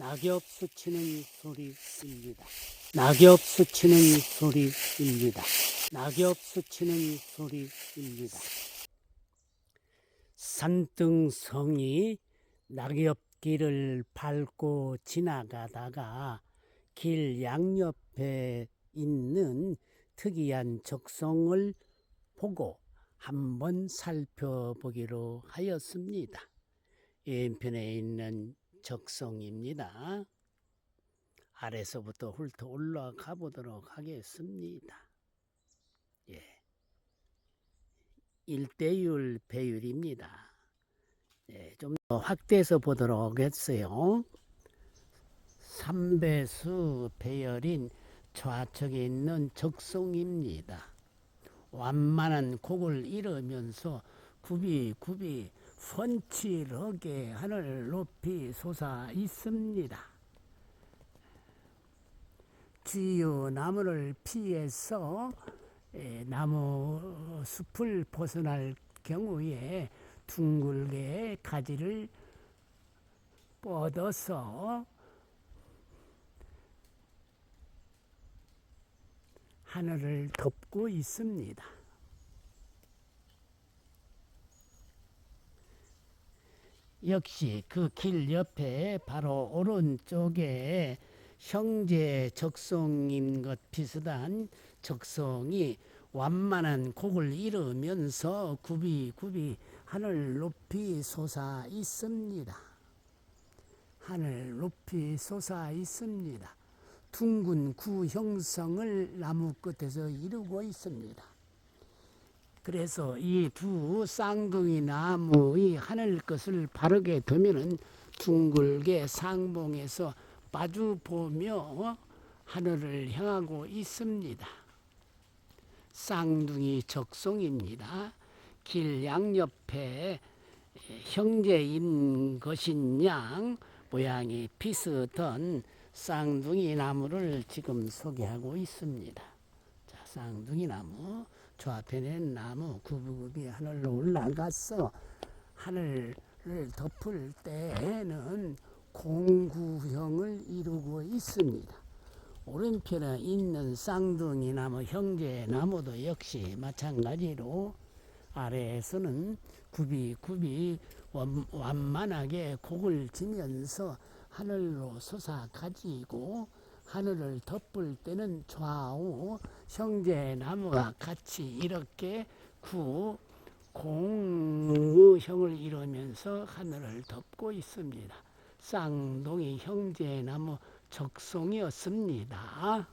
낙엽 스치는 소리입니다. 낙엽 스치는 소리입니다. 낙엽 스치는 소리입니다. 산등성이 낙엽길을 밟고 지나가다가 길 양옆에 있는 특이한 적성을 보고 한번 살펴보기로 하였습니다. 왼편에 있는 적성입니다. 아래서부터 훑어 올라가 보도록 하겠습니다. 예. 1대1 배율입니다. 예, 좀 더 확대해서 보도록 하겠어요. 3배수 배열인 좌측에 있는 적성입니다. 완만한 곡을 이루면서 굽이 굽이 펀치르게 하늘 높이 솟아 있습니다. 주요 나무를 피해서 에, 나무 숲을 벗어날 경우에 둥글게 가지를 뻗어서 하늘을 덮고 있습니다. 역시 그 길 옆에 바로 오른쪽에 형제 적성인 것 비슷한 적성이 완만한 곡을 이루면서 굽이 굽이 하늘 높이 솟아 있습니다. 하늘 높이 솟아 있습니다. 둥근 구 형성을 나무 끝에서 이루고 있습니다. 그래서 이 두 쌍둥이 나무의 하늘 것을 바르게 두면은 둥글게 상봉해서 마주 보며 하늘을 향하고 있습니다. 쌍둥이 적송입니다. 길 양옆에 형제인 것인 양 모양이 비슷한 쌍둥이 나무를 지금 소개하고 있습니다. 자, 쌍둥이 나무 좌편엔 나무 구부구비 하늘로 올라가서 하늘을 덮을 때에는 공구형을 이루고 있습니다. 오른편에 있는 쌍둥이 나무 형제 나무도 역시 마찬가지로 아래에서는 굽이 굽이 완- 완만하게 곡을 지면서 하늘로 솟아 가지고 하늘을 덮을 때는 좌우 형제 나무가 같이 이렇게 구 공의형을 이루면서 하늘을 덮고 있습니다. 쌍둥이 형제 나무 적송이었습니다.